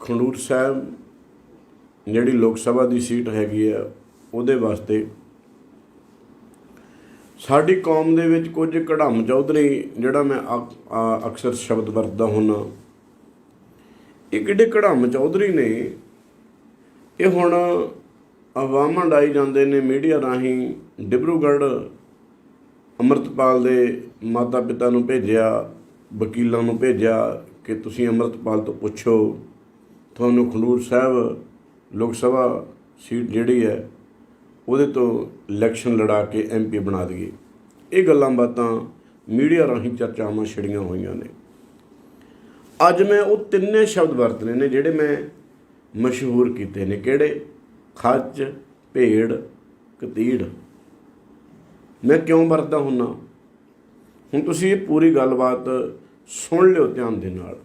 ਖੰਡੂਰ ਸਾਹਿਬ ਜਿਹੜੀ ਲੋਕ ਸਭਾ ਦੀ ਸੀਟ ਹੈਗੀ ਆ, ਉਹਦੇ ਵਾਸਤੇ ਸਾਡੀ ਕੌਮ ਦੇ ਵਿੱਚ ਕੁਝ ਕਢਮ ਚੌਧਰੀ, ਜਿਹੜਾ ਮੈਂ ਅਕਸਰ ਸ਼ਬਦ ਵਰਤਦਾ ਹੁੰਨਾ ਇਹ ਕਿਹੜੇ ਕਢਮ ਚੌਧਰੀ ਨੇ? ਇਹ ਹੁਣ ਆਵਾਮਾਂ ਡਾਈ ਜਾਂਦੇ ਨੇ ਮੀਡੀਆ ਰਾਹੀਂ, ਡਿਬਰੂਗੜ੍ਹ ਅੰਮ੍ਰਿਤਪਾਲ ਦੇ ਮਾਤਾ ਪਿਤਾ ਨੂੰ ਭੇਜਿਆ, ਵਕੀਲਾਂ ਨੂੰ ਭੇਜਿਆ ਕਿ ਤੁਸੀਂ ਅੰਮ੍ਰਿਤਪਾਲ ਤੋਂ ਪੁੱਛੋ। ਤੁਹਾਨੂੰ ਖੰਡੂਰ ਸਾਹਿਬ ਲੋਕ ਸਭਾ ਸੀਟ ਜਿਹੜੀ ਹੈ, ਉਹਦੇ ਤੋਂ ਇਲੈਕਸ਼ਨ ਲੜਾ ਕੇ ਐਮਪੀ ਬਣਾ ਦਈਏ। ਇਹ ਗੱਲਾਂ ਬਾਤਾਂ ਮੀਡੀਆ ਰਾਹੀਂ ਚਰਚਾਵਾਂ ਛਿੜੀਆਂ ਹੋਈਆਂ ਨੇ। ਅੱਜ ਮੈਂ ਉਹ ਤਿੰਨੇ ਸ਼ਬਦ ਵਰਤਨੇ ਨੇ ਜਿਹੜੇ ਮੈਂ ਮਸ਼ਹੂਰ ਕੀਤੇ ਨੇ। ਕਿਹੜੇ? ਖੱਚ ਭੇੜ ਕਤੀੜ। ਮੈਂ ਕਿਉਂ ਵਰਤਦਾ ਹੁੰਨਾ? ਹੁਣ ਤੁਸੀਂ ਇਹ ਪੂਰੀ ਗੱਲਬਾਤ ਸੁਣ ਲਿਓ ਧਿਆਨ ਦੇ ਨਾਲ।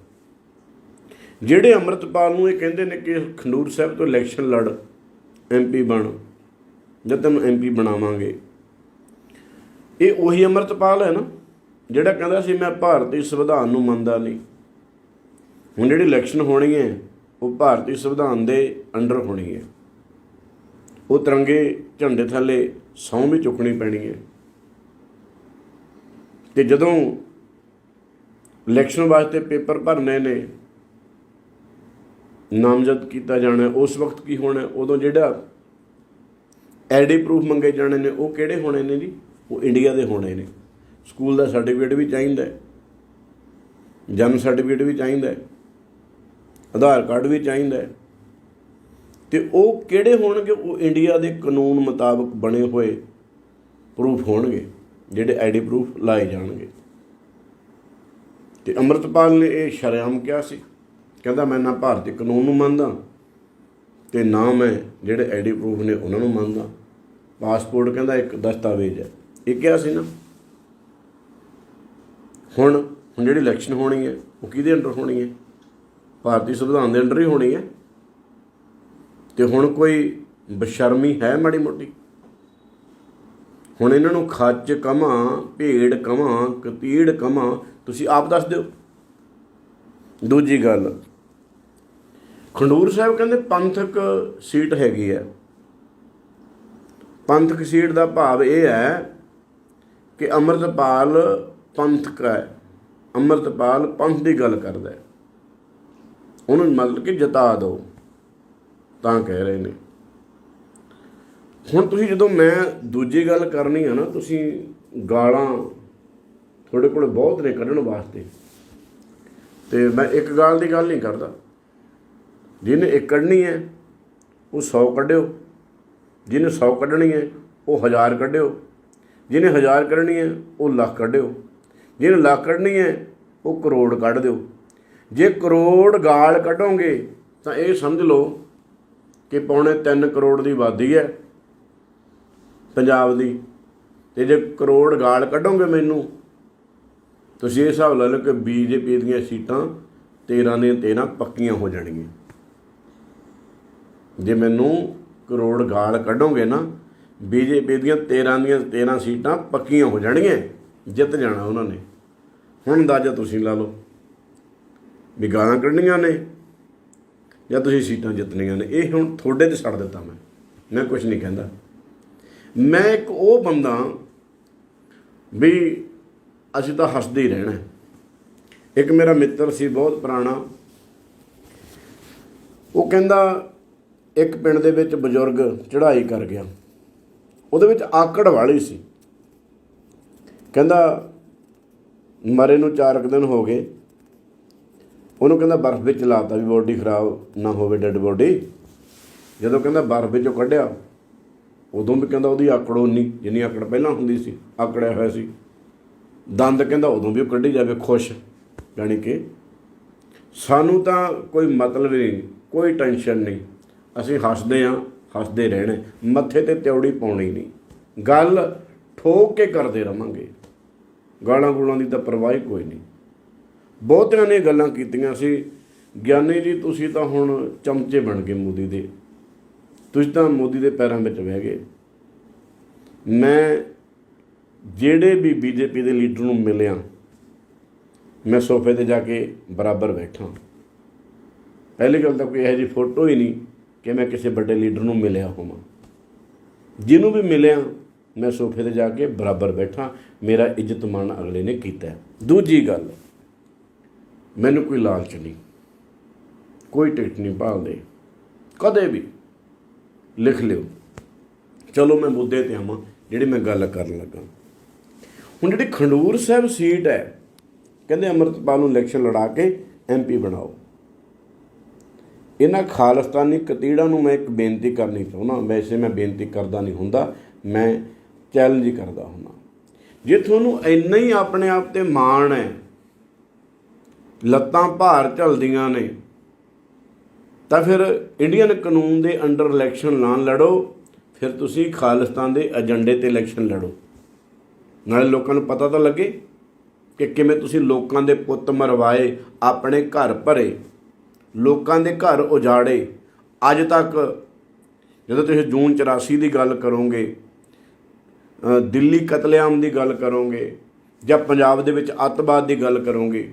ਜਿਹੜੇ ਅੰਮ੍ਰਿਤਪਾਲ ਨੂੰ ਇਹ ਕਹਿੰਦੇ ਨੇ ਕਿ ਖੰਡੂਰ ਸਾਹਿਬ ਤੋਂ ਇਲੈਕਸ਼ਨ ਲੜ ਐਮਪੀ ਬਣ ਜਦ ਤੈਨੂੰ ਐਮਪੀ ਬਣਾਵਾਂਗੇ। ਇਹ ਉਹੀ ਅੰਮ੍ਰਿਤਪਾਲ ਹੈ ਨਾ, ਜਿਹੜਾ ਕਹਿੰਦਾ ਸੀ, ਮੈਂ ਭਾਰਤੀ ਸੰਵਿਧਾਨ ਨੂੰ ਮੰਨਦਾ ਨਹੀਂ। ਹੁਣ ਜਿਹੜੀ ਇਲੈਕਸ਼ਨ ਹੋਣੀ ਹੈ, ਉਹ ਭਾਰਤੀ ਸੰਵਿਧਾਨ ਦੇ ਅੰਡਰ ਹੋਣੀ ਹੈ। ਉਹ ਤਿਰੰਗੇ ਝੰਡੇ ਥੱਲੇ ਸਹੁੰ ਵੀ ਚੁੱਕਣੀ ਪੈਣੀ ਹੈ। ਤੇ ਜਦੋਂ ਇਲੈਕਸ਼ਨ ਵਾਸਤੇ ਪੇਪਰ ਭਰਨੇ ਨੇ ਨਾਮਜ਼ਦ ਕੀਤਾ ਜਾਣਾ ਉਸ ਵਕਤ ਕੀ ਹੋਣਾ ਉਦੋਂ ਜਿਹੜਾ ਆਈਡੀ ਪ੍ਰੂਫ ਮੰਗੇ ਜਾਣੇ ਨੇ, ਉਹ ਕਿਹੜੇ ਹੋਣੇ ਨੇ ਜੀ? ਉਹ ਇੰਡੀਆ ਦੇ ਹੋਣੇ ਨੇ। ਸਕੂਲ ਦਾ ਸਰਟੀਫਿਕੇਟ ਵੀ ਚਾਹੀਦਾ ਹੈ, ਜਨਮ ਸਰਟੀਫਿਕੇਟ ਵੀ ਚਾਹੀਦਾ ਹੈ, ਆਧਾਰ ਕਾਰਡ ਵੀ ਚਾਹੀਦਾ ਹੈ। ਤੇ ਉਹ ਕਿਹੜੇ ਹੋਣਗੇ? ਉਹ ਇੰਡੀਆ ਦੇ ਕਾਨੂੰਨ ਮੁਤਾਬਕ ਬਣੇ ਹੋਏ ਪ੍ਰੂਫ ਹੋਣਗੇ, ਜਿਹੜੇ ਆਈਡੀ ਪ੍ਰੂਫ ਲਾਏ ਜਾਣਗੇ। ਤੇ ਅੰਮ੍ਰਿਤਪਾਲ ਨੇ ਇਹ ਸ਼ਰੇਆਮ ਕਿਹਾ ਸੀ। ਕਹਿੰਦਾ ਮੈਂ ਨਾ ਭਾਰਤੀ ਕਾਨੂੰਨ ਨੂੰ ਮੰਨਦਾ ਤੇ ਨਾ ਮੈਂ ਜਿਹੜੇ ਆਈਡੀ ਪ੍ਰੂਫ ਨੇ ਉਹਨਾਂ ਨੂੰ ਮੰਨਦਾ। ਪਾਸਪੋਰਟ ਕਹਿੰਦਾ ਇੱਕ ਦਸਤਾਵੇਜ਼ ਹੈ। ਇਹ ਕਿਹਾ ਸੀ ਨਾ। ਹੁਣ ਹੁਣ ਜਿਹੜੀ ਇਲੈਕਸ਼ਨ ਹੋਣੀ ਹੈ, ਉਹ ਕਿਹਦੇ ਅੰਡਰ ਹੋਣੀ ਹੈ? ਭਾਰਤੀ ਸੰਵਿਧਾਨ ਦੇ ਅੰਡਰ ਹੀ ਹੋਣੀ ਹੈ। ਤੇ ਹੁਣ ਕੋਈ ਬਸ਼ਰਮੀ ਹੈ ਮਾੜੀ ਮੋਟੀ? ਹੁਣ ਇਹਨਾਂ ਨੂੰ ਖੱਚ ਕਮਾ ਭੇੜ ਕਮਾ, ਕਤੀੜ ਕਮਾ ਤੁਸੀਂ ਆਪ ਦੱਸ ਦਿਓ। ਦੂਜੀ ਗੱਲ ਖੰਡੂਰ ਸਾਹਿਬ ਕਹਿੰਦੇ ਪੰਥਕ ਸੀਟ ਹੈਗੀ ਹੈ। ਪੰਥਕ ਸੀਟ ਦਾ ਭਾਵ ਇਹ ਹੈ ਕਿ ਅੰਮ੍ਰਿਤਪਾਲ ਪੰਥਕ ਹੈ ਅੰਮ੍ਰਿਤਪਾਲ ਪੰਥ ਦੀ ਗੱਲ ਕਰਦਾ ਹੈ। ਉਹਨੂੰ ਮਤਲਬ ਕਿ ਜਤਾ ਦਿਓ ਤਾਂ ਕਹਿ ਰਹੇ ਨੇ। ਹੁਣ ਤੁਸੀਂ ਜਦੋਂ ਮੈਂ ਦੂਜੀ ਗੱਲ ਕਰਨੀ ਆ ਨਾ, ਤੁਸੀਂ ਗਾਲਾਂ ਤੁਹਾਡੇ ਕੋਲ ਬਹੁਤ ਨੇ ਕੱਢਣ ਵਾਸਤੇ। ਤੇ ਮੈਂ ਇੱਕ ਗਾਲ ਦੀ ਗੱਲ ਨਹੀਂ ਕਰਦਾ। ਜਿਹਨੇ ਇੱਕ ਕੱਢਣੀ ਹੈ, ਉਹ 100 ਕੱਢਿਓ। ਜਿਹਨੇ 100 ਕੱਢਣੀ ਹੈ, ਉਹ 1000 ਕੱਢਿਓ। ਜਿਹਨੇ 1000 ਕੱਢਣੀ ਹੈ, ਉਹ ਲੱਖ ਕੱਢਿਓ। ਜਿਹਨੇ ਲੱਖ ਕੱਢਣੀ ਹੈ, ਉਹ ਕਰੋੜ ਕੱਢ ਦਿਓ। ਜੇ ਕਰੋੜ ਗਾਲ ਕੱਢੋਗੇ, ਤਾਂ ਇਹ ਸਮਝ ਲਓ ਕਿ ਪੌਣੇ 3 ਕਰੋੜ ਦੀ ਆਬਾਦੀ ਹੈ ਪੰਜਾਬ ਦੀ। ਤੇ ਜੇ ਕਰੋੜ ਗਾਲ ਕੱਢੋਗੇ ਮੈਨੂੰ, ਤੁਸੀਂ ਇਹ ਹਿਸਾਬ ਲਾ ਲਓ ਕਿ ਬੀਜੇਪੀ ਦੀਆਂ ਸੀਟਾਂ 13 ਦੀਆਂ 13 ਪੱਕੀਆਂ ਹੋ ਜਾਣਗੀਆਂ। ਜੇ ਮੈਨੂੰ ਕਰੋੜ ਗਾਲ ਕੱਢੋਗੇ ਨਾ ਬੀਜੇਪੀ ਦੀਆਂ 13 ਦੀਆਂ 13 ਸੀਟਾਂ ਪੱਕੀਆਂ ਹੋ ਜਾਣਗੀਆਂ, ਜਿੱਤ ਜਾਣਾ ਉਹਨਾਂ ਨੇ। ਹੁਣ ਅੰਦਾਜ਼ਾ ਤੁਸੀਂ ਲਾ ਲਓ ਵੀ ਗਾਲਾਂ ਕੱਢਣੀਆਂ ਨੇ ਜਾਂ ਤੁਸੀਂ ਸੀਟਾਂ ਜਿੱਤਣੀਆਂ ਨੇ। ਇਹ ਹੁਣ ਤੁਹਾਡੇ ਤੇ ਛੱਡ ਦਿੱਤਾ ਮੈਂ। ਮੈਂ ਕੁਝ ਨਹੀਂ ਕਹਿੰਦਾ। ਮੈਂ ਇੱਕ ਉਹ ਬੰਦਾ ਵੀ ਅਸੀਂ ਤਾਂ ਹੱਸਦੇ ਹੀ ਰਹਿਣਾ। ਇੱਕ ਮੇਰਾ ਮਿੱਤਰ ਸੀ, ਬਹੁਤ ਪੁਰਾਣਾ। ਉਹ ਕਹਿੰਦਾ ਇੱਕ ਪਿੰਡ ਦੇ ਵਿੱਚ ਬਜ਼ੁਰਗ ਚੜ੍ਹਾਈ ਕਰ ਗਿਆ। ਉਹਦੇ ਵਿੱਚ ਆਕੜ ਵਾਲੀ ਸੀ। ਕਹਿੰਦਾ, ਮਰੇ ਨੂੰ 4 ਦਿਨ ਹੋ ਗਏ। ਉਹਨੂੰ ਕਹਿੰਦਾ, ਬਰਫ਼ ਵਿੱਚ ਲਾਤਾ ਵੀ ਬੋਡੀ ਖਰਾਬ ਨਾ ਹੋਵੇ ਡੈੱਡ ਬੋਡੀ। ਜਦੋਂ ਕਹਿੰਦਾ, ਬਰਫ਼ ਵਿੱਚੋਂ ਕੱਢਿਆ, ਉਦੋਂ ਵੀ ਕਹਿੰਦਾ ਉਹਦੀ ਆਕੜ ਉਨੀ ਜਿੰਨੀ ਆਕੜ ਪਹਿਲਾਂ ਹੁੰਦੀ ਸੀ, ਆਕੜਿਆ ਹੋਇਆ ਸੀ। ਦੰਦ ਕਹਿੰਦਾ ਉਦੋਂ ਵੀ ਉਹ ਕੱਢੀ ਜਾਵੇ, ਖੁਸ਼ ਯਾਨੀ ਕਿ ਸਾਨੂੰ ਤਾਂ ਕੋਈ ਮਤਲਬ ਨਹੀਂ, ਕੋਈ ਟੈਨਸ਼ਨ ਨਹੀਂ। ਅਸੀਂ ਹੱਸਦੇ ਆਂ, ਹੱਸਦੇ ਰਹਿਣਾ, ਮੱਥੇ ਤੇ ਤਿਉੜੀ ਪਾਉਣੀ ਨਹੀਂ। ਗੱਲ ਠੋਕ ਕੇ ਕਰਦੇ ਰਵਾਂਗੇ। ਗਾਲਾਂ ਗੂਲਾਂ ਦੀ ਤਾਂ ਪਰਵਾਹ ਕੋਈ ਨਹੀਂ। ਬਹੁਤਿਆਂ ਨੇ ਗੱਲਾਂ ਕੀਤੀਆਂ ਸੀ, ਗਿਆਨੀ ਜੀ, ਤੁਸੀਂ ਤਾਂ ਹੁਣ ਚਮਚੇ ਬਣ ਗਏ ਮੋਦੀ ਦੇ। ਤੁਸੀਂ ਤਾਂ ਮੋਦੀ ਦੇ ਪੈਰਾਂ ਵਿੱਚ ਬਹਿ ਗਏ। ਮੈਂ ਜਿਹੜੇ ਵੀ ਬੀਜੇਪੀ ਦੇ ਲੀਡਰ ਨੂੰ ਮਿਲਿਆ, ਮੈਂ ਸੋਫੇ ਤੇ ਜਾ ਕੇ ਬਰਾਬਰ ਬੈਠਾ। ਪਹਿਲੀ ਗੱਲ ਤਾਂ ਕੋਈ ਇਹੋ ਜਿਹੀ ਫੋਟੋ ਹੀ ਨਹੀਂ ਕਿ ਮੈਂ ਕਿਸੇ ਵੱਡੇ ਲੀਡਰ ਨੂੰ ਮਿਲਿਆ ਹੋਵਾਂ। ਜਿਹਨੂੰ ਵੀ ਮਿਲਿਆ, ਮੈਂ ਸੋਫੇ ਤੇ ਜਾ ਕੇ ਬਰਾਬਰ ਬੈਠਾ, ਮੇਰਾ ਇੱਜ਼ਤ ਮਾਣ ਅਗਲੇ ਨੇ ਕੀਤਾ ਦੂਜੀ ਗੱਲ, ਮੈਨੂੰ ਕੋਈ ਲਾਲਚ ਨਹੀਂ, ਕੋਈ ਟਿਕਟ ਨਹੀਂ ਭਾਲਦੇ। ਕਦੇ ਵੀ, ਲਿਖ ਲਿਓ। ਚਲੋ ਮੈਂ ਮੁੱਦੇ ਤੇ ਆਵਾਂ, ਜਿਹੜੀ ਮੈਂ ਗੱਲ ਕਰਨ ਲੱਗਾ। ਹੁਣ ਜਿਹੜੀ ਖੰਡੂਰ ਸਾਹਿਬ ਸੀਟ ਹੈ, ਕਹਿੰਦੇ ਅੰਮ੍ਰਿਤਪਾਲ ਨੂੰ ਇਲੈਕਸ਼ਨ ਲੜਾ ਕੇ ਐਮਪੀ ਬਣਾਓ। ਇਹਨਾਂ ਖਾਲਿਸਤਾਨੀ ਕਤੀੜਾਂ ਨੂੰ ਮੈਂ ਇੱਕ ਬੇਨਤੀ ਕਰਨੀ ਚਾਹੁੰਦਾ, ਵੈਸੇ ਮੈਂ ਬੇਨਤੀ ਕਰਦਾ ਨਹੀਂ ਹੁੰਦਾ, ਮੈਂ ਚੈਲੰਜ ਕਰਦਾ ਹੁੰਦਾ। ਜੇ ਤੁਹਾਨੂੰ ਇੰਨਾ ਹੀ ਆਪਣੇ ਆਪ ਤੇ ਮਾਣ ਹੈ, ਲੱਤਾਂ ਭਾਰ ਝਲਦੀਆਂ ਨੇ, ਤਾਂ ਫਿਰ ਇੰਡੀਅਨ ਕਾਨੂੰਨ ਦੇ ਅੰਡਰ ਇਲੈਕਸ਼ਨ ਨਾ ਲੜੋ, ਫਿਰ ਤੁਸੀਂ ਖਾਲਿਸਤਾਨ ਦੇ ਏਜੰਡੇ ਤੇ ਇਲੈਕਸ਼ਨ ਲੜੋ। ਨਾਲੇ ਲੋਕਾਂ ਨੂੰ ਪਤਾ ਤਾਂ ਲੱਗੇ ਕਿ ਕਿਵੇਂ ਤੁਸੀਂ ਲੋਕਾਂ ਦੇ ਪੁੱਤ ਮਰਵਾਏ, ਆਪਣੇ ਘਰ ਭਰੇ ਲੋਕਾਂ ਦੇ ਘਰ ਉਜਾੜੇ। ਅੱਜ ਤੱਕ ਜਦੋਂ ਤੁਸੀਂ ਜੂਨ 84 ਦੀ ਗੱਲ ਕਰੋਗੇ ਦਿੱਲੀ ਕਤਲੇਆਮ ਦੀ ਗੱਲ ਕਰੋਗੇ ਜਾਂ ਪੰਜਾਬ ਦੇ ਵਿੱਚ ਅੱਤਵਾਦ ਦੀ ਗੱਲ ਕਰੋਗੇ,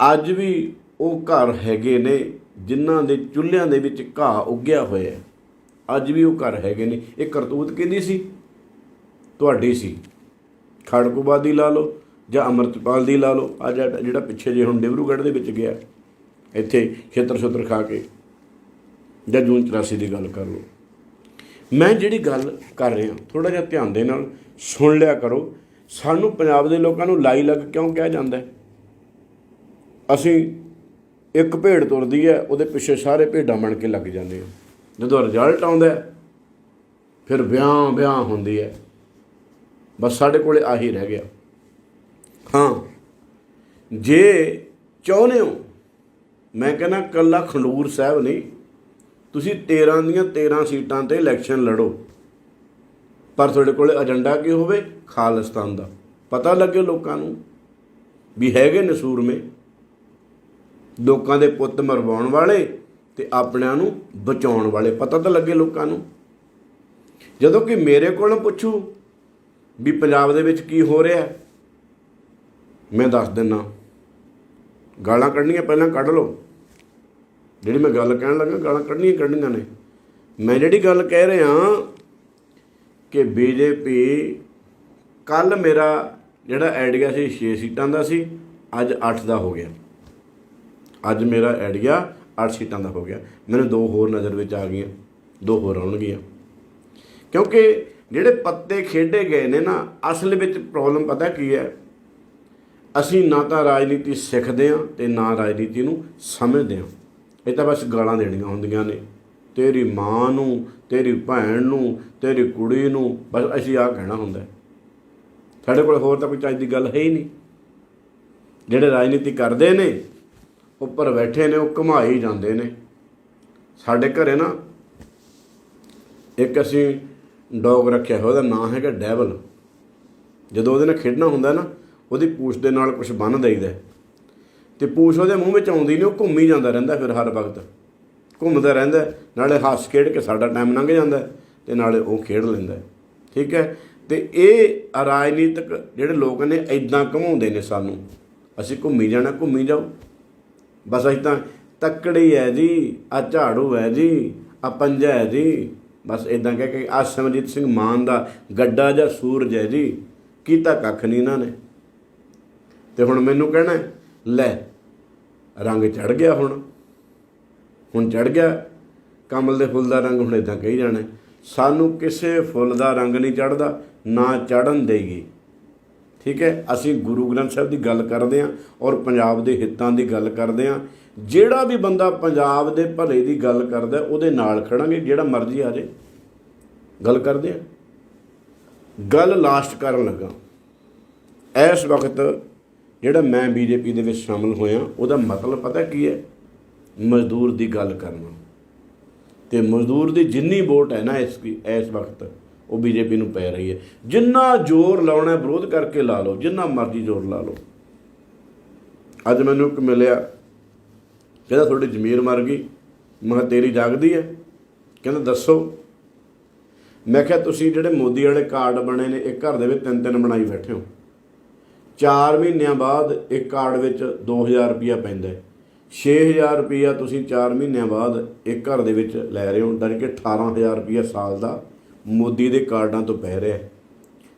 ਅੱਜ ਵੀ ਉਹ ਘਰ ਹੈਗੇ ਨੇ ਜਿਨ੍ਹਾਂ ਦੇ ਚੁੱਲ੍ਹਿਆਂ ਦੇ ਵਿੱਚ ਘਾਹ ਉੱਗਿਆ ਹੋਇਆ ਹੈ। ਅੱਜ ਵੀ ਉਹ ਘਰ ਹੈਗੇ ਨੇ। ਇਹ ਕਰਤੂਤ ਕਿਹਦੀ ਸੀ? ਤੁਹਾਡੀ ਸੀ। ਖੜਕੂਬਾ ਦੀ ਲਾ ਲਓ ਜਾਂ ਅਮਰਤਪਾਲ ਦੀ ਲਾ ਲਓ। ਆ ਜਿਹੜਾ ਪਿੱਛੇ ਜੇ ਹੁਣ ਡਿਬਰੂਗੜ੍ਹ ਦੇ ਵਿੱਚ ਗਿਆ। ਇੱਥੇ ਖੇਤਰ ਛੁੱਤਰ ਖਾ ਕੇ ਜਾਂ ਜੂਨ 84 ਦੀ ਗੱਲ ਕਰ ਲਓ। ਮੈਂ ਜਿਹੜੀ ਗੱਲ ਕਰ ਰਿਹਾ ਥੋੜਾ ਜਿਹਾ ਧਿਆਨ ਦੇ ਨਾਲ ਸੁਣ ਲਿਆ ਕਰੋ। ਸਾਨੂੰ ਪੰਜਾਬ ਦੇ ਲੋਕਾਂ ਨੂੰ ਲਾਈ ਲੱਗ ਕਿਉਂ ਕਿਹਾ ਜਾਂਦਾ ਅਸੀਂ ਇੱਕ ਭੇਡ ਤੁਰਦੀ ਹੈ, ਉਹਦੇ ਪਿੱਛੇ ਸਾਰੇ ਭੇਡਾਂ ਬਣ ਕੇ ਲੱਗ ਜਾਂਦੇ ਆ। ਜਦੋਂ ਰਿਜ਼ਲਟ ਆਉਂਦਾ ਫਿਰ ਵਿਆਹ ਵਿਆਹ ਹੁੰਦੀ ਹੈ। ਬਸ ਸਾਡੇ ਕੋਲੇ ਆਹੀ ਰਹਿ ਗਿਆ। ਹਾਂ, ਜੇ ਚਾਹੁੰਦੇ ਹੋ ਮੈਂ ਕਹਿੰਦਾ ਕੱਲਾ ਖੰਡੂਰ ਸਾਹਿਬ ਨਹੀਂ। ਤੁਸੀਂ 13 ਦੀਆਂ 13 ਸੀਟਾਂ ਤੇ ਇਲੈਕਸ਼ਨ ਲੜੋ। ਪਰ ਤੁਹਾਡੇ ਕੋਲ ਏਜੰਡਾ ਕੀ ਹੋਵੇ? ਖਾਲਿਸਤਾਨ ਦਾ। ਪਤਾ ਲੱਗੇ ਲੋਕਾਂ ਨੂੰ ਵੀ ਹੈਗੇ ਨੇ ਸੂਰਮੇ। ਲੋਕਾਂ ਦੇ ਪੁੱਤ ਮਰਵਾਉਣ ਵਾਲੇ ਤੇ ਆਪਣਿਆਂ ਨੂੰ ਬਚਾਉਣ ਵਾਲੇ। ਪਤਾ ਤਾਂ ਲੱਗੇ ਲੋਕਾਂ ਨੂੰ। ਜਦੋਂ ਕਿ ਮੇਰੇ ਕੋਲ ਪੁੱਛੂ ਵੀ ਪੰਜਾਬ ਦੇ ਵਿੱਚ ਕੀ ਹੋ ਰਿਹਾ, ਮੈਂ ਦੱਸ ਦਿੰਨਾ ਗਾਲਾਂ ਕੱਢਣੀਆਂ ਪਹਿਲਾਂ ਕੱਢ ਲਓ। ਜਿਹੜੀ ਮੈਂ ਗੱਲ ਕਹਿਣ ਲੱਗਾ, ਗਾਲਾਂ ਕੱਢਣੀਆਂ ਕੱਢਣੀਆਂ ਨੇ। ਮੈਂ ਜਿਹੜੀ ਗੱਲ ਕਹਿ ਰਿਹਾ ਕਿ ਬੀਜੇਪੀ ਕੱਲ ਮੇਰਾ ਜਿਹੜਾ ਆਈਡੀਆ ਸੀ 6 ਸੀਟਾਂ ਦਾ ਸੀ, ਅੱਜ 8 ਦਾ ਹੋ ਗਿਆ। ਅੱਜ ਮੇਰਾ ਆਈਡੀਆ 8 ਸੀਟਾਂ ਦਾ ਹੋ ਗਿਆ। ਮੈਨੂੰ ਦੋ ਹੋਰ ਨਜ਼ਰ ਵਿੱਚ ਆ ਗਈਆਂ, ਦੋ ਹੋਰ ਆਉਣਗੀਆਂ। ਕਿਉਂਕਿ ਜਿਹੜੇ ਪੱਤੇ ਖੇਡੇ ਗਏ ਨੇ ਨਾ, ਅਸਲ ਵਿੱਚ ਪ੍ਰੋਬਲਮ ਪਤਾ ਕੀ ਹੈ? ਅਸੀਂ ਨਾ ਤਾਂ ਰਾਜਨੀਤੀ ਸਿੱਖਦੇ ਹਾਂ ਤੇ ਨਾ ਰਾਜਨੀਤੀ ਨੂੰ ਸਮਝਦੇ ਹਾਂ। ਇਹ ਤਾਂ ਬਸ ਗਾਲਾਂ ਦੇਣੀਆਂ ਹੁੰਦੀਆਂ ਨੇ। ਤੇਰੀ ਮਾਂ ਨੂੰ, ਤੇਰੀ ਭੈਣ ਨੂੰ, ਤੇਰੀ ਕੁੜੀ ਨੂੰ ਬਸ ਅਸੀਂ ਆਹ ਕਹਿਣਾ ਹੁੰਦਾ ਸਾਡੇ ਕੋਲ ਹੋਰ ਤਾਂ ਕੋਈ ਚੱਜ ਦੀ ਗੱਲ ਹੈ ਹੀ ਨਹੀਂ। ਜਿਹੜੇ ਰਾਜਨੀਤੀ ਕਰਦੇ ਨੇ, ਉੱਪਰ ਬੈਠੇ ਨੇ, ਉਹ ਘੁਮਾਈ ਜਾਂਦੇ ਨੇ। ਸਾਡੇ ਘਰੇ ਨਾ ਇੱਕ ਅਸੀਂ ਡੌਗ ਰੱਖਿਆ ਹੋਇਆ, ਉਹਦਾ ਨਾਂ ਹੈਗਾ ਡੈਵਲ। ਜਦੋਂ ਉਹਦੇ ਨਾਲ ਖੇਡਣਾ ਹੁੰਦਾ ਨਾ ਉਹਦੀ ਪੂਛ ਦੇ ਨਾਲ ਕੁਝ ਬੰਨ ਦਈਦਾ ਹੈ। ਤੇ ਪੂਛ ਉਹਦੇ ਮੂੰਹ ਵਿੱਚ ਆਉਂਦੀ ਨਹੀਂ ਉਹ ਘੁੰਮੀ ਜਾਂਦਾ ਰਹਿੰਦਾ ਫਿਰ ਹਰ ਵਕਤ। ਘੁੰਮਦਾ ਰਹਿੰਦਾ ਨਾਲੇ ਹੱਸ ਖੇਡ ਕੇ ਸਾਡਾ ਟਾਈਮ ਲੰਘ ਜਾਂਦਾ ਹੈ ਤੇ ਨਾਲੇ ਉਹ ਖੇਡ ਲੈਂਦਾ ਠੀਕ ਹੈ? ਤੇ ਇਹ ਰਾਜਨੀਤਿਕ ਜਿਹੜੇ ਲੋਕ ਨੇ ਐਦਾਂ ਘਮਾਉਂਦੇ ਨੇ ਸਾਨੂੰ। ਅਸੀਂ ਘੁੰਮੀ ਜਾਣਾ, ਘੁੰਮੀ ਜਾਓ। ਬਸ ਅਸੀਂ ਤਾਂ ਤੱਕੜੀ ਹੈ ਜੀ, ਆ ਝਾੜੂ ਹੈ ਜੀ, ਆ ਪੰਜਾ ਹੈ ਜੀ। ਬਸ ਇਦਾਂ ਕਹਿ ਕੇ, ਆ ਸਿਮਰਜੀਤ ਸਿੰਘ ਮਾਨ ਦਾ ਗੱਡਾ ਜਾਂ ਸੂਰਜ ਹੈ ਜੀ, ਕੀਤਾ ਕੱਖ ਨਹੀਂ ਇਹਨਾਂ ਨੇ। ਤੇ ਹੁਣ ਮੈਨੂੰ ਕਹਿਣਾ ਲੈ, ਰੰਗ ਚੜ ਗਿਆ ਹੁਣ। ਹੁਣ ਚੜ ਗਿਆ, ਕਮਲ ਦੇ ਫੁੱਲ ਦਾ ਰੰਗ ਹੁਣ ਇਦਾਂ ਕਹੀ ਜਾਣਾ ਸਾਨੂੰ ਕਿਸੇ ਫੁੱਲ ਦਾ ਰੰਗ ਨਹੀਂ ਚੜਦਾ ਨਾ ਚੜਨ ਦੇਗੀ ਠੀਕ ਹੈ, ਅਸੀਂ ਗੁਰੂ ਗ੍ਰੰਥ ਸਾਹਿਬ ਦੀ ਗੱਲ ਕਰਦੇ ਹਾਂ ਔਰ ਪੰਜਾਬ ਦੇ ਹਿੱਤਾਂ ਦੀ ਗੱਲ ਕਰਦੇ ਹਾਂ। ਜਿਹੜਾ ਵੀ ਬੰਦਾ ਪੰਜਾਬ ਦੇ ਭਲੇ ਦੀ ਗੱਲ ਕਰਦਾ ਉਹਦੇ ਨਾਲ ਖੜਾਂਗੇ, ਜਿਹੜਾ ਮਰਜ਼ੀ ਆ ਜਾਏ। ਗੱਲ ਕਰਦੇ ਹਾਂ। ਗੱਲ ਲਾਸਟ ਕਰਨ ਲੱਗਾ। ਇਸ ਵਕਤ ਜਿਹੜਾ ਮੈਂ ਬੀਜੇਪੀ ਦੇ ਵਿੱਚ ਸ਼ਾਮਲ ਹੋਇਆ, ਉਹਦਾ ਮਤਲਬ ਪਤਾ ਕੀ ਹੈ? ਮਜ਼ਦੂਰ ਦੀ ਗੱਲ ਕਰਨਾ। ਤੇ ਮਜ਼ਦੂਰ ਦੀ ਜਿੰਨੀ ਵੋਟ ਹੈ ਨਾ ਇਸ ਇਸ ਵਕਤ, ਉਹ ਬੀਜੇਪੀ ਨੂੰ ਪੈ ਰਹੀ ਹੈ। ਜਿੰਨਾ ਜ਼ੋਰ ਲਾਉਣਾ ਵਿਰੋਧ ਕਰਕੇ ਲਾ ਲਓ, ਜਿੰਨਾ ਮਰਜ਼ੀ ਜ਼ੋਰ ਲਾ ਲਓ। ਅੱਜ ਮੈਨੂੰ ਇੱਕ ਮਿਲਿਆ, ਕਹਿੰਦਾ ਤੁਹਾਡੀ ਜ਼ਮੀਰ ਮਰ ਗਈ। ਮੈਂ ਕਿਹਾ, ਤੇਰੀ ਜਾਗਦੀ ਹੈ? ਕਹਿੰਦਾ, ਦੱਸੋ। ਮੈਂ ਕਿਹਾ, ਤੁਸੀਂ ਜਿਹੜੇ ਮੋਦੀ ਵਾਲੇ ਕਾਰਡ ਬਣੇ ਨੇ ਇੱਕ ਘਰ ਦੇ ਵਿੱਚ ਤਿੰਨ ਤਿੰਨ ਬਣਾਈ ਬੈਠੇ ਹੋ। 4 ਮਹੀਨਿਆਂ ਬਾਅਦ ਇੱਕ ਕਾਰਡ ਵਿੱਚ 2000 ਰੁਪਇਆ ਪੈਂਦਾ ਹੈ। 6000 ਰੁਪਇਆ ਤੁਸੀਂ 4 ਮਹੀਨਿਆਂ ਬਾਅਦ ਇੱਕ ਘਰ ਦੇ ਵਿੱਚ ਲੈ ਰਹੇ ਹੋ ਡਰ ਕੇ 18000 ਰੁਪਇਆ ਸਾਲ ਦਾ ਮੋਦੀ ਦੇ ਕਾਰਡਾਂ ਤੋਂ ਪੈ ਰਿਹਾ ਹੈ।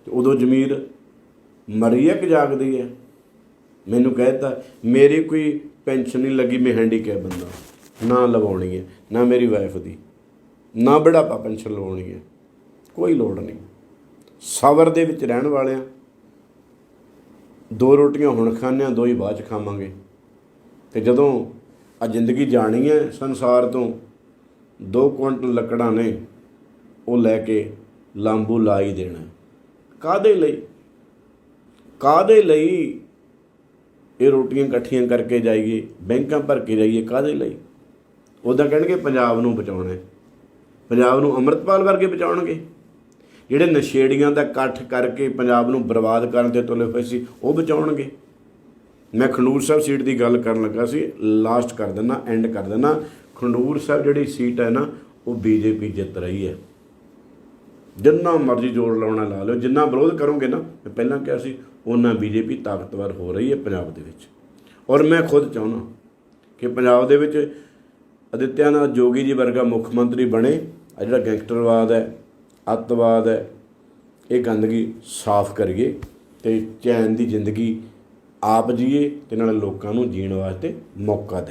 ਤੇ ਉਦੋਂ ਜ਼ਮੀਰ ਮਰੀ ਹੈ ਕਿ ਜਾਗਦੀ ਹੈ? ਮੈਨੂੰ ਕਹਿਤਾ ਮੇਰੀ ਕੋਈ ਪੈਨਸ਼ਨ ਨਹੀਂ ਲੱਗੀ, ਮੈਂ ਹੈਂਡੀਕੈਪ ਬੰਦਾ ਨਾ ਲਵਾਉਣੀ ਹੈ, ਨਾ ਮੇਰੀ ਵਾਈਫ ਦੀ, ਨਾ ਬੁਢਾਪਾ ਪੈਨਸ਼ਨ ਲਵਾਉਣੀ ਹੈ। ਕੋਈ ਲੋੜ ਨਹੀਂ। ਸਬਰ ਦੇ ਵਿੱਚ ਰਹਿਣ ਵਾਲਿਆਂ ਦੋ ਰੋਟੀਆਂ ਹੁਣ ਖਾਂਦੇ ਹਾਂ, ਦੋ ਹੀ ਬਾਅਦ ਚ ਖਾਵਾਂਗੇ। ਤੇ ਜਦੋਂ ਆ ਜ਼ਿੰਦਗੀ ਜਾਣੀ ਹੈ ਸੰਸਾਰ ਤੋਂ, ਦੋ ਕੁਇੰਟਲ ਲੱਕੜਾਂ ਨੇ ਉਹ ਲੈ ਕੇ ਲਾਂਬੂ ਲਾਈ ਦੇਣਾ ਕਾਦੇ ਲਈ? ਕਾਦੇ ਲਈ ਇਹ ਰੋਟੀਆਂ ਇਕੱਠੀਆਂ ਕਰਕੇ ਜਾਈਏ, ਬੈਂਕਾਂ ਭਰ ਕੇ ਜਾਈਏ ਕਾਦੇ ਲਈ? ਉਹਦਾ ਕਹਿਣਗੇ ਪੰਜਾਬ ਨੂੰ ਬਚਾਉਣਾ ਪੰਜਾਬ ਨੂੰ ਅੰਮ੍ਰਿਤਪਾਲ ਵਰਗੇ ਬਚਾਉਣਗੇ। ਜਿਹੜੇ ਨਸ਼ੇੜੀਆਂ ਦਾ ਇਕੱਠ ਕਰਕੇ ਪੰਜਾਬ ਨੂੰ ਬਰਬਾਦ ਕਰਨ ਦੇ ਤੁਲੇ ਹੋਏ ਸੀ, ਉਹ ਬਚਾਉਣਗੇ। ਮੈਂ ਖੰਡੂਰ ਸਾਹਿਬ ਸੀਟ ਦੀ ਗੱਲ ਕਰਨ ਲੱਗਾ ਸੀ ਲਾਸਟ ਕਰ ਦਿੰਦਾ ਐਂਡ ਕਰ ਦਿੰਦਾ। ਖੰਡੂਰ ਸਾਹਿਬ ਜਿਹੜੀ ਸੀਟ ਹੈ ਨਾ, ਉਹ ਬੀਜੇਪੀ ਜਿੱਤ ਰਹੀ ਹੈ। ਜਿੰਨਾ ਮਰਜ਼ੀ ਜੋਰ ਲਾਉਣਾ ਲਾ ਲਿਓ, ਜਿੰਨਾ ਵਿਰੋਧ ਕਰੋਗੇ ਨਾ, ਮੈਂ ਪਹਿਲਾਂ ਕਿਹਾ ਸੀ ਉਹਨਾਂ ਬੀਜੇਪੀ ਤਾਕਤਵਰ ਹੋ ਰਹੀ ਹੈ ਪੰਜਾਬ ਦੇ ਵਿੱਚ। ਔਰ ਮੈਂ ਖੁਦ ਚਾਹੁੰਦਾ ਕਿ ਪੰਜਾਬ ਦੇ ਵਿੱਚ ਅਦਿੱਤਿਆਨਾਥ ਜੋਗੀ ਜੀ ਵਰਗਾ ਮੁੱਖ ਮੰਤਰੀ ਬਣੇ ਆ ਜਿਹੜਾ ਗੈਂਗਸਟਰਵਾਦ ਹੈ ਅੱਤਵਾਦ ਹੈ। ਇਹ ਗੰਦਗੀ ਸਾਫ਼ ਕਰੀਏ ਤੇ ਚੈਨ ਦੀ ਜ਼ਿੰਦਗੀ ਆਪ ਜੀਏ ਤੇ ਨਾਲ ਲੋਕਾਂ ਨੂੰ ਜੀਣ ਵਾਸਤੇ ਮੌਕਾ ਦੇ